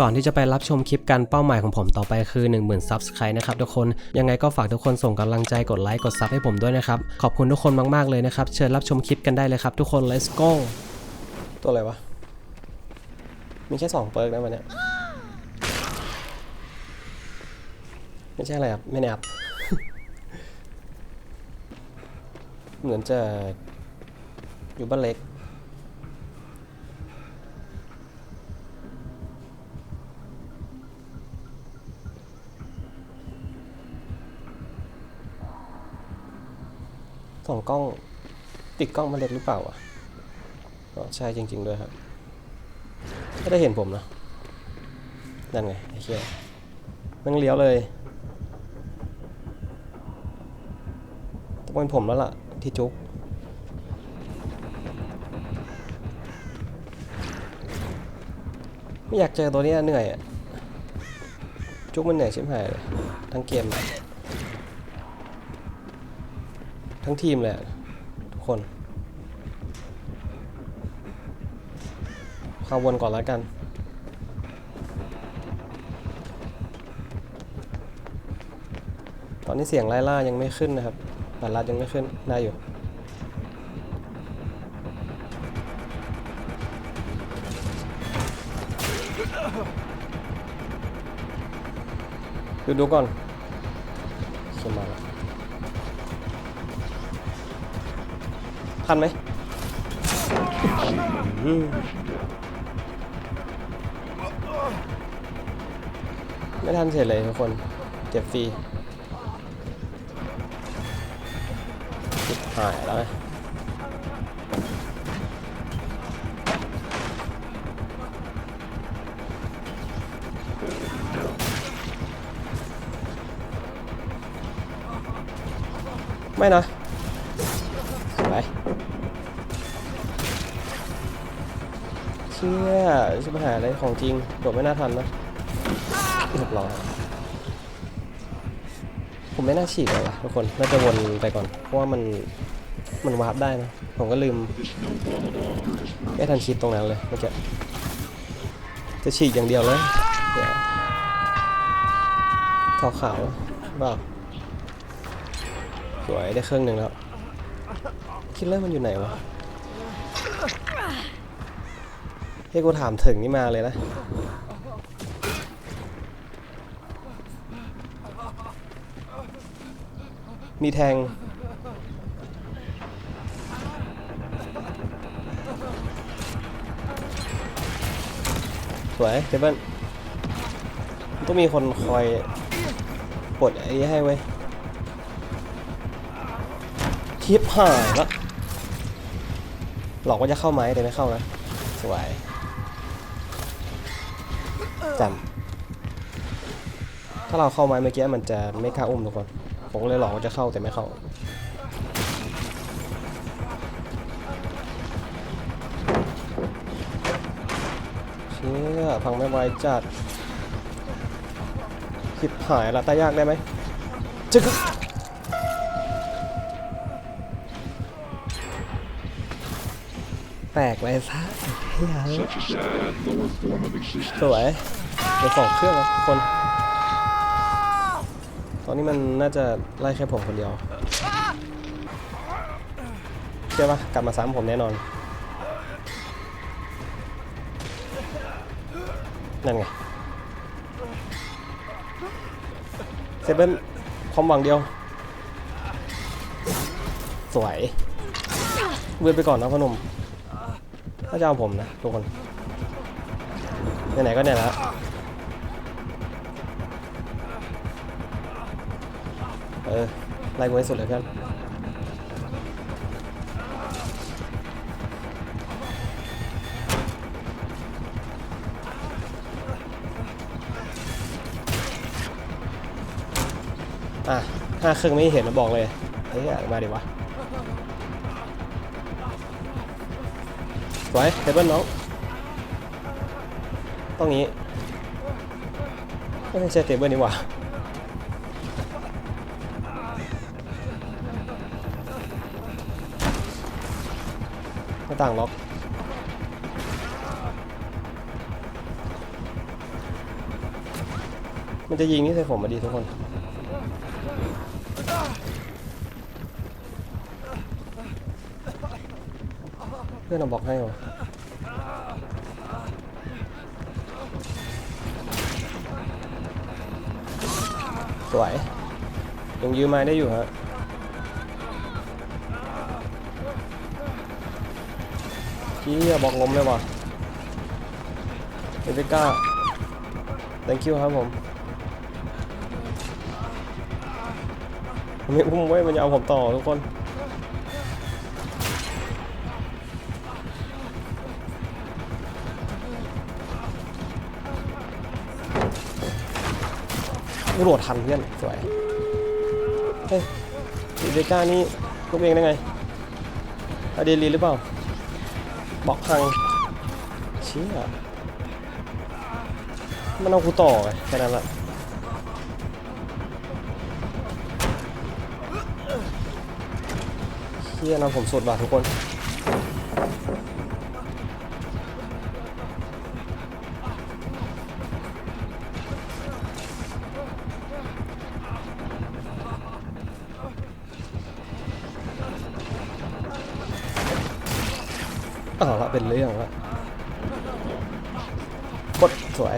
ก่อนที่จะไปรับชมคลิปกันเป้าหมายของผมต่อไปคือ 10,000 Subscribe นะครับทุกคนยังไงก็ฝากทุกคนส่งกำลังใจกดไลค์กดซับให้ผมด้วยนะครับ ขอบคุณทุกคนมาก ๆ เลยนะครับ เชิญรับชมคลิปกันได้เลยครับทุกคน let's go ตัวอะไรวะ มีแค่ 2 เปิร์กนะวันนี้ไม่ใช่อะไรครับ ไม่แนบเหมือนจะอยู่บ้านเล็ก สองกล้องติดกล้องมาเล็กหรือเปล่าอะใช่จริง ๆ ด้วยครับไม่ได้เห็นผมนะนั่นไงไอ้เชี่ยมันเลี้ยวเลยต้องเป็นผมแล้วล่ะ ที่จุกไม่อยากเจอตัวนี้เหนื่อยอะจุกมันเหนื่อยชิบหายเลยทั้งเกมอะ ทั้งทีมเลยอะทุกคน เข้าวนก่อนแล้วกัน ตอนนี้เสียงไล่ล่ายังไม่ขึ้นนะครับบัตรลัดยังไม่ขึ้นได้อยู่ดูดูก่อนขึ้นมาแล้ว ทันไหมอืมไม่ทันเสร็จเลยทุกคน เจ็บฟรีชิบหายแล้วไงไม่นะ ไปเชี่ยชิบหายอะไรของจริงโดดไม่น่าทันนะเรียบร้อยผมไม่น่าฉีกเลยวะทุกคน น่าจะวนไปก่อน เพราะว่ามัน มันวาร์ปได้นะ ผมก็ลืม ไม่ทันคิดตรงนั้นเลยเมื่อกี้จะฉีกอย่างเดียวเลยเดี๋ยวขาวขาวๆเปล่าสวยได้เครื่องหนึ่งแล้ว คิดเลอร์มันอยู่ไหนวะให้กูถามถึงนี่มาเลยนะ มีแทง สวยเจเบิลต้องมีคนคอยปลดไอ้ให้เว้ยทิปหายแล้ว หลอกว่าจะเข้าไหมแต่ไม่เข้านะ สวยจำถ้าเราเข้าไม้เมื่อกี้มันจะไม่กล้าอุ้มทุกคน ผมเลยหลอกว่าจะเข้าแต่ไม่เข้า เชี่ยพังไม่ไวจัดผิดหายละตายากได้ไหมจึ๊ก แตกไปซะเฮีย Such a sad lower form of existence. สวยเดี๋ยวสองเครื่องแล้วทุกคน ตอนนี้มันน่าจะไล่แค่ผมคนเดียวเชื่อปะกลับมาซ้ำผมแน่นอน นั่นไงเซเบิลความหวังเดียว สวยเวือนไปก่อนนะพ่อหนุ่ม ถ้าจะเอาผมนะทุกคนไหนๆก็เนี่ยแล้วเออไล่กูให้สุดเลยเพื่อนอะห้าครื่องไม่เห็นนะบอกเลยเฮ้ยมาดิวะ วยเทเบิลน้องต้องงี้ไม่ใช่เทเบิลนี่หว่าหน้าต่างล็อกมันจะยิงนี่ใส่ผมมาดีทุกคนเพื่อนเอาบอกให้เหรอ สวย ยังยืมไม้ได้อยู่ฮะพี่บอกล้มเลยว่ะเอเบก้า thank you ครับผมผมไม่อุ้มไว้มันจะเอาผมต่อทุกคน โดดทันเพื่อนสวยเฮ้ยอีเดก้านี่ลูกเองได้ไงอะเดรีหรือเปล่าบอกพังเชี่ยมันเอากูต่อไงแค่นั้นแหละเชี่ยนะผมสุดว่ะทุกคน อ้าละเป็นเรื่องละกดสวย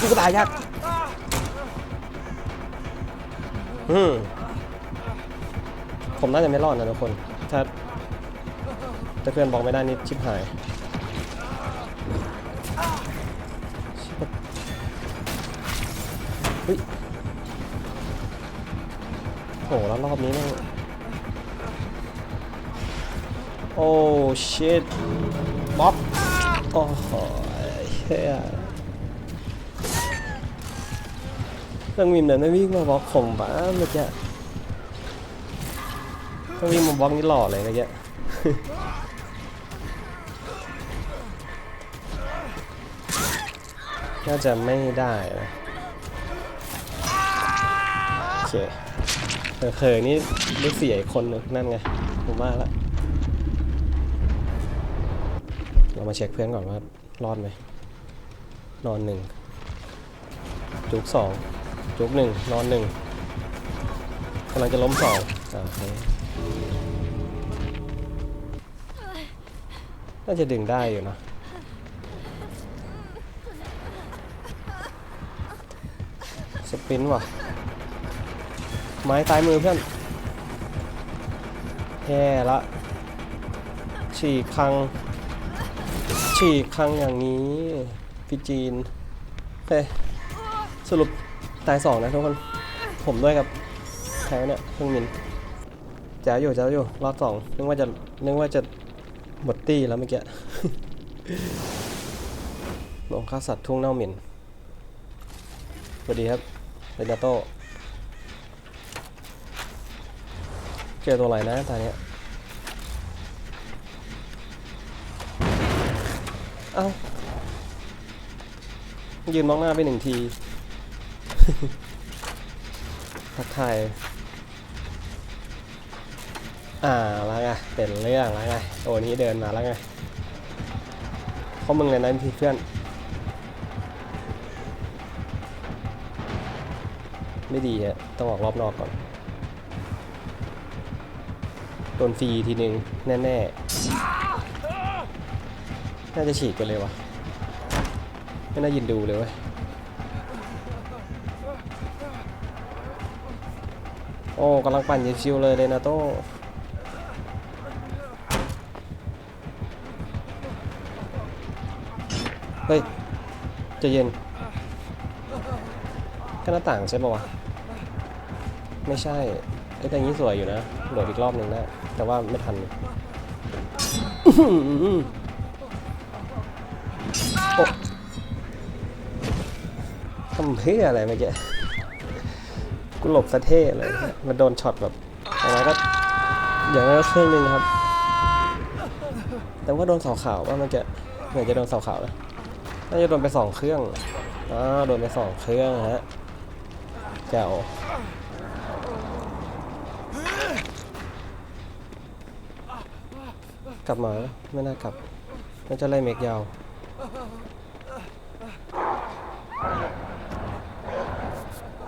ลูกตายยากอืมผมน่าจะไม่รอดนะทุกคน ถ้าถ้าเพื่อนบอกไม่ได้นี่ชิบหายเฮ้ยโหแล้วรอบนี้แม่ง โอ้ชิตบ๊อบโอ้โหเฮียเครื่องวิมเนี่ยไม่วิ่งมาบล็อกผมบ้าเมื่อกี้เครื่องวิมมาบล็อกนี่หล่อเลยเมื่อกี้น่าจะไม่ได้นะโอเคเคยๆนี่ได้เสียอีกคนนึงนั่นไงผมว่าแล้ว เรา มาเช็คเพื่อนก่อนว่ารอดไหมนอนหนึ่งจุกสองจุกหนึ่งนอนหนึ่งกำลังจะล้มสองอ่าโอเคน่าจะดึงได้อยู่นะสปินว่ะ ไม้ตายมือเพื่อนแย่ละฉีกคัง ฉีกครั้งอย่างนี้ พี่จีนเฮ้สรุปตายสองนะทุกคน ผมด้วยกับใครวะเนี่ยเครื่องมินจ้าอยู่จ้าอยู่รอบสองนึกว่าจะนึกว่าจะหมดตี้แล้วเมื่อกี้ลงฆ่าสัตว์ทุ่งเน่าหมิ่นสวัสดีครับเรนาโต้เจอตัวอะไรนะตอนนี้ เอ้ายืนมองหน้าไปหนึ่งที ทักทาย อ่าแล้วไง เป็นเรื่องแล้วไง โอ้นี้เดินมาแล้วไงเพราะมึงเลยนะพี่เพื่อน ไม่ดีฮะ ต้องออกรอบนอกก่อน โดนฟรีทีนึง แน่ ๆ น่าจะฉีกกันเลยวะไม่น่ายินดูเลยเว้ยโอ้กำลังปั่นชิวๆเลยเลยนะโต้เฮ้ยจะเย็นแค่หน้าต่างใช่ปะวะ ไม่ใช่ไอ้แต่งนี้สวยอยู่นะโหลดอีกรอบหนึ่งได้แต่ว่าไม่ทัน ทำเพื่ออะไรเมื่อกี้กูหลบสะเท่เลยมันโดนช็อตแบบอย่างไรก็อย่างไรก็เครื่องหนึงครับ แต่ว่าโดนเสาขาวว่ามันจะเหมือนจะโดนเสาขาวนะน่าจะโดนไปสองเครื่องอ้าโดนไปสองเครื่องฮะแจ๋วกลับมาไม่น่ากลับน่าจะไล่เมกยาว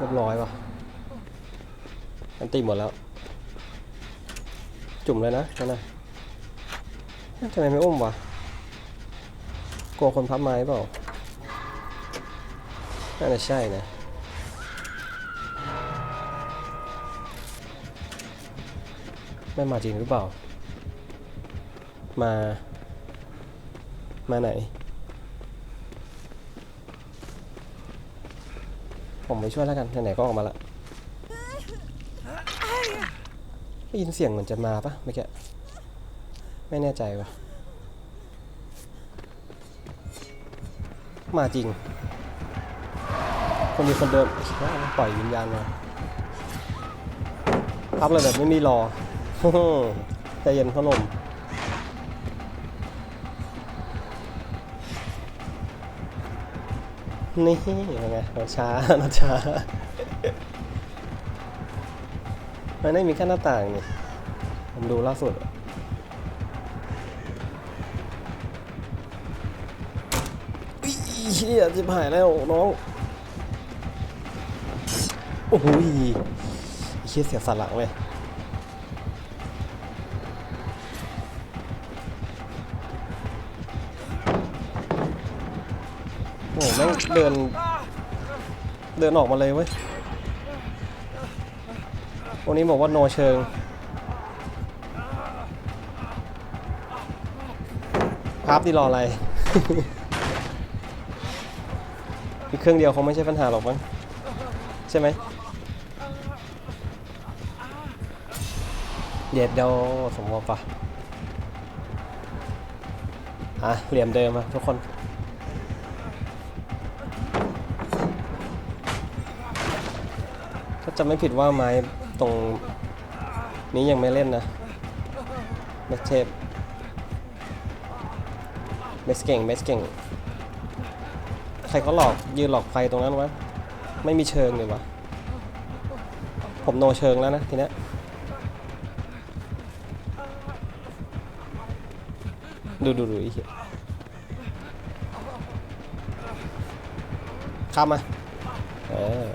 เรียบร้อยว่ะอันตีหมดแล้ว จุ่มเลยนะนั่นนะทำไมไม่อุ้มวะกลัวคนพับไม้เปล่าน่าจะใช่นะไม่มาจริงหรือเปล่า มา มาไหน ผมไปช่วยแล้วกันไหนๆก็ออกมาละได้ยินเสียงเหมือนจะมาปะเมื่อกี้ไม่แน่ใจว่ะ มาจริง คนมีคนเดินคิดว่าปล่อยวิญญาณมาพับเลยแบบไม่มีรอใจเย็นพ่อหนุ่ม นี่ยังไงเราช้าเราช้า มันไม่มีแค่หน้าต่างนี่ ผมดูล่าสุดอะอุ๊ยเชี่ยจะหายแล้วน้อง โอ้โหเชี่ยเสียสันหลังเลย เดิน เดินออกมาเลยเว้ยวันนี้บอกว่าโนเชิง ครับที่รออะไรมีเครื่องเดียวคงไม่ใช่ปัญหาหรอกมั้ง ใช่ไหม เด็ดเดียวสมมติปะอะเหลี่ยมเดิมอะทุกคน จำไม่ผิดว่าไม้ตรงนี้ยังไม่เล่นนะเมสเทปเมสเก่งเมสเก่ง ใครเขาหลอกยืนหลอกไฟตรงนั้นวะ ไม่มีเชิงเลยวะ ผมโนเชิงแล้วนะทีนี้ดูดูดูอีกข้ามมา เออ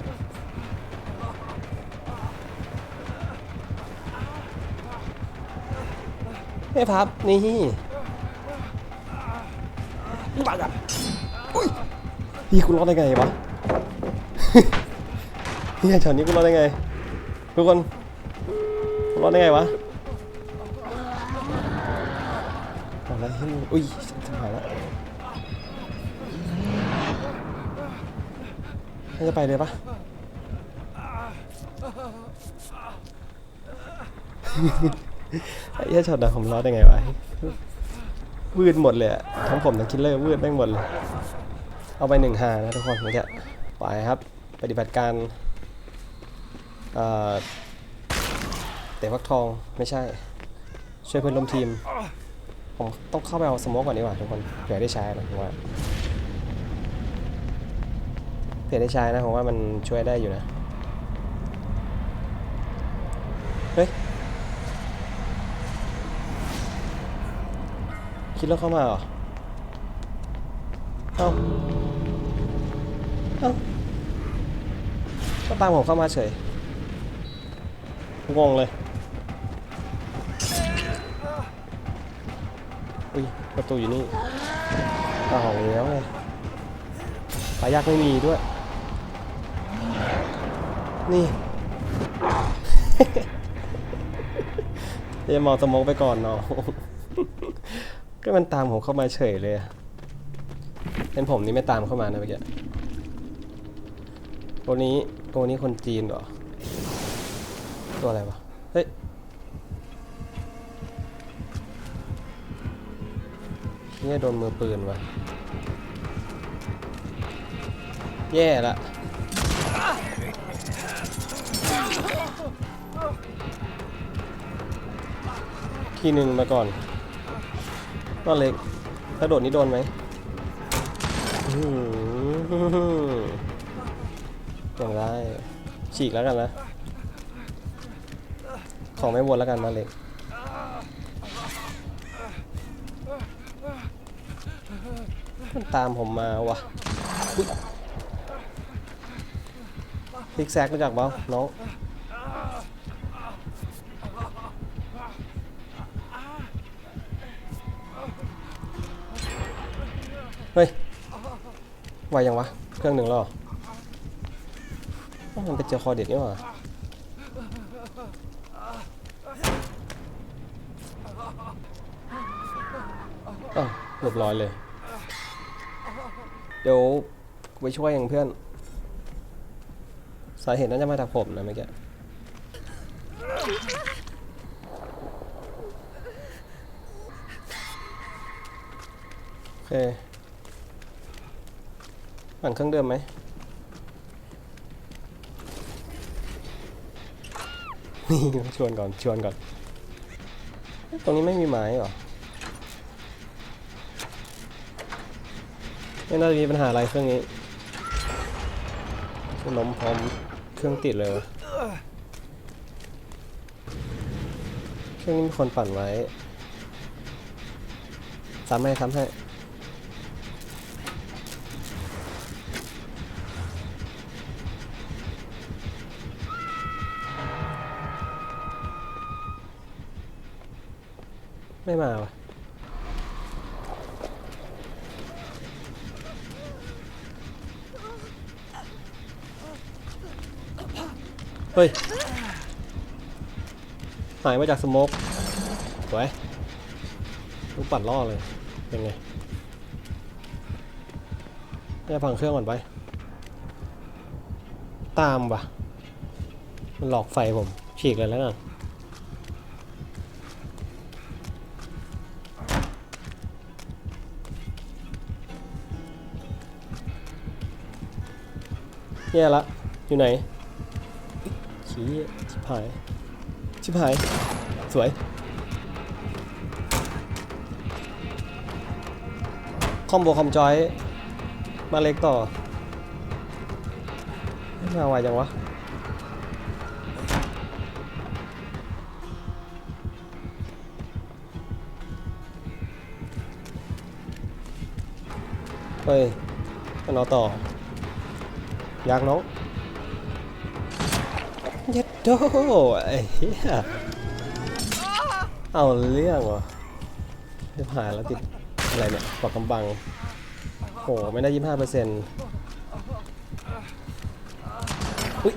ไม่พับ นี่บาดอะอุ้ยพี่คุณรอดได้ไงวะพี่ช็อตนี้คุณรอดได้ไง ทุกคนรอดได้ไงวะเอาแล้วให้อุ้ยจะหายแล้วให้จะไปเลยปะ ไอ้เหี้ยช็อตนะผมรอดได้ไงวะวืดหมดเลยอะทั้งผมทั้งคิลเลอร์วืดแม่งหมดเลย เอาไปหนึ่งหานะทุกคนเมื่อกี้ไปครับ ปฏิบัติการเอ่อเตะฟักทองไม่ใช่ ช่วยเพื่อนร่วมทีม ผมต้องเข้าไปเอาสมกก่อนดีกว่าทุกคนเผื่อได้ใช้นะผมว่าเผื่อได้ใช้นะผมว่ามันช่วยได้อยู่นะ เฮ้ย คิดแล้วเข้ามาเหรอ เอ้า เอ้าก็ตามผมเข้ามาเฉย งงเลย อุ้ย ประตูอยู่นี่อ้าวแล้วไงปลายักไม่มีด้วย นี่ เดี๋ยวมองสมองไปก่อนเนาะ ก็มันตามผมเข้ามาเฉยเลยอะเป็นผมนี่ไม่ตามเข้ามานะเมื่อกี้ตัวนี้ตัวนี้คนจีนเหรอ ตัวอะไรวะ เฮ้ย เนี่ยโดนมือปืนวะแย่ละทีหนึ่งมาก่อน ก็เล็กกระโดดนี้โดนไหมอย่างไรฉีกแล้วกันนะ ของไม่วนแล้วกันมาเล็กมันตามผมมาวะซิกแซกรู้จักเปล่าน้อง เฮ้ยไวยังวะ เครื่องหนึ่งแล้วเหรอมันไปเจอคอเด็ดนี่หว่าอ้าวเรียบร้อยเลย เดี๋ยวไปช่วยเองเพื่อน สาเหตุน่าจะมาจากผมนะเมื่อกี้โอเค ผ่านเครื่องเดิมไหมนี่ชวนก่อนชวนก่อน ตรงนี้ไม่มีไม้หรอไม่น่าจะมีปัญหาอะไรเครื่องนี้ล้มพร้อมเครื่องติดเลย เครื่องนี้มีคนปั่นไว้ซ้ำให้ซ้ำให้ ไม่มาวะเฮ้ย หายมาจากสโมกสวยลูกปัดล่อเลย เป็นไงน่าจะพังเครื่องก่อนไป ตามว่ะมันหลอกไฟผม ฉีกเลยแล้วกัน แย่ละ อยู่ไหน ชี้ชิบหาย ชิบหาย สวย คอมโบคอมจอย มาเล็กต่อ มาไวจังวะเฮ้ยมันเอาต่อ ยากน้องเย็ดโดไอ้เหี้ยเอาเรื่องวะจะผ่านแล้วติดอะไรเนี่ยปอกกำบังโหไม่ได้ยี่ห้าเปอร์เซ็นต์อุ้ย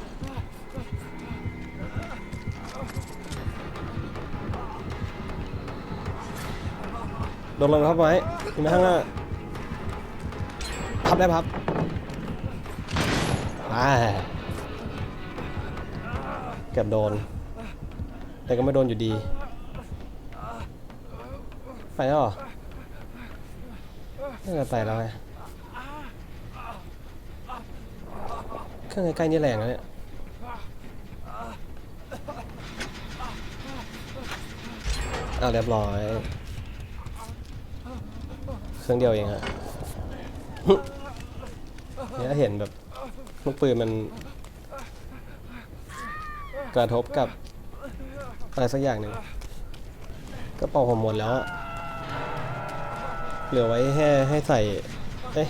โดนลงครับไว้ทีมาข้างหน้าพับได้พับ เกือบโดน แต่ก็ไม่โดนอยู่ดี ไปแล้วเหรอน่าจะไปแล้วไงเครื่องใกล้ๆนี่แรงนะเนี่ยเอาเรียบร้อย เครื่องเดียวเองฮะเนี่ยเห็นแบบ ลูกปืนมัน กระทบกับอะไรสักอย่างหนึ่งกระเป๋าผมหมดแล้ว เหลือไว้ให้ให้ใส่ เอ๊ะ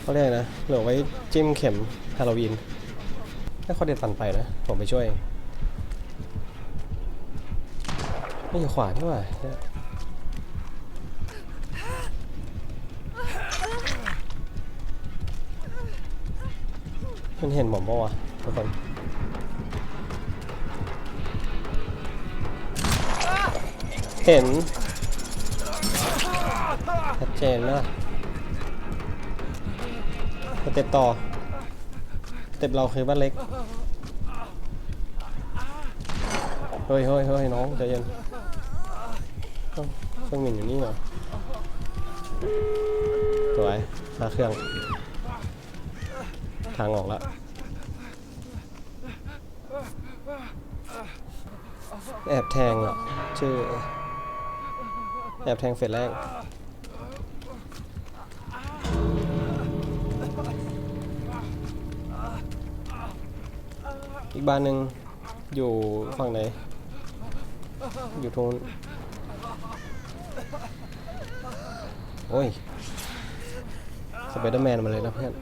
เขาเรียกนะ เหลือไว้จิ้มเข็มฮาโลวีนให้เขาเด็ดปันไปนะ ผมไปช่วยเองไม่อยู่ขวานี่หว่าเนี่ย มันเห็นผมปะวะทุกคนเห็นชัดเจนนะสเต็ปต่อสเต็ปเราคือบ้านเล็กเฮ้ยเฮ้ยเฮ้ยน้องใจเย็นเอ้าเครื่องหมิ่นอยู่นี่เหรอสวยมาเครื่อง ทางออกแล้วแอบแทงอะชื่อ แอบแทงเฟสแรกอีกบ้านหนึ่งอยู่ฝั่งไหน อยู่โทนโอ้ยสไปเดอร์แมนมาเลยนะเพื่อน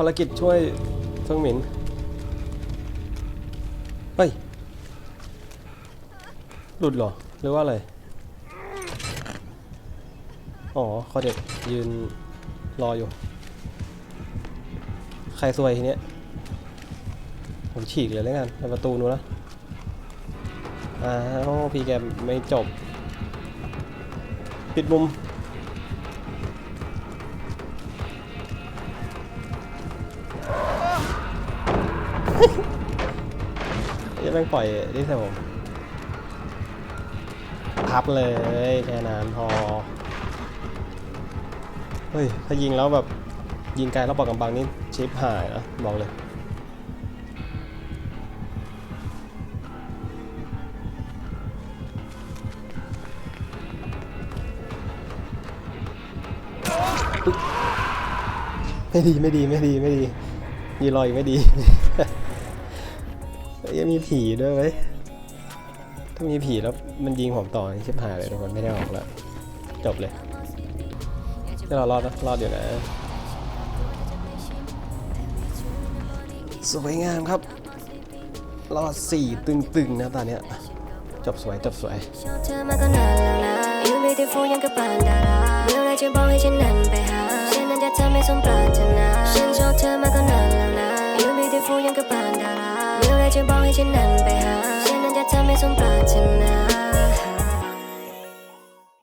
ารกิจช่วยเฟิงหมิน เฮ้ย หลุดเหรอ หรือว่าอะไร อ๋อเขาเด็กยืนรออยู่ ใครซวยทีเนี้ย ผมฉีกเลยแล้วกันในประตูนู้นนะอ้าว พี่แกไม่จบ ปิดมุม จะแม่งปล่อยนี่ใส่ผมพับเลยแค่นั้นพอ เฮ้ย ถ้ายิงแล้วแบบ ยิงไกลแล้วปอกกำบังนี่ชิปหายนะบอกเลยไม่ดีไม่ดีไม่ดีไม่ดีมีรอยไม่ดี ยังมีผีด้วยเว้ยถ้ามีผีแล้วมันยิงผมต่อนี่ชิบหายเลยทุกคนไม่ได้ออกแล้ว จบเลยนี่เรารอดนะรอดอยู่นะสวยงามครับรอดสี่ตึงๆนะตอนเนี้ยจบสวยจบสวยฉันนั้นจะทำให้สมปรารถนาฉันชอบเธอมาก็นานแล้วนะ You're beautiful ยังกับปา นดาราเมื่อไรจะบอกให้ฉันนั้นไปหา ฉันนั้นจะทำให้สมปรารถนา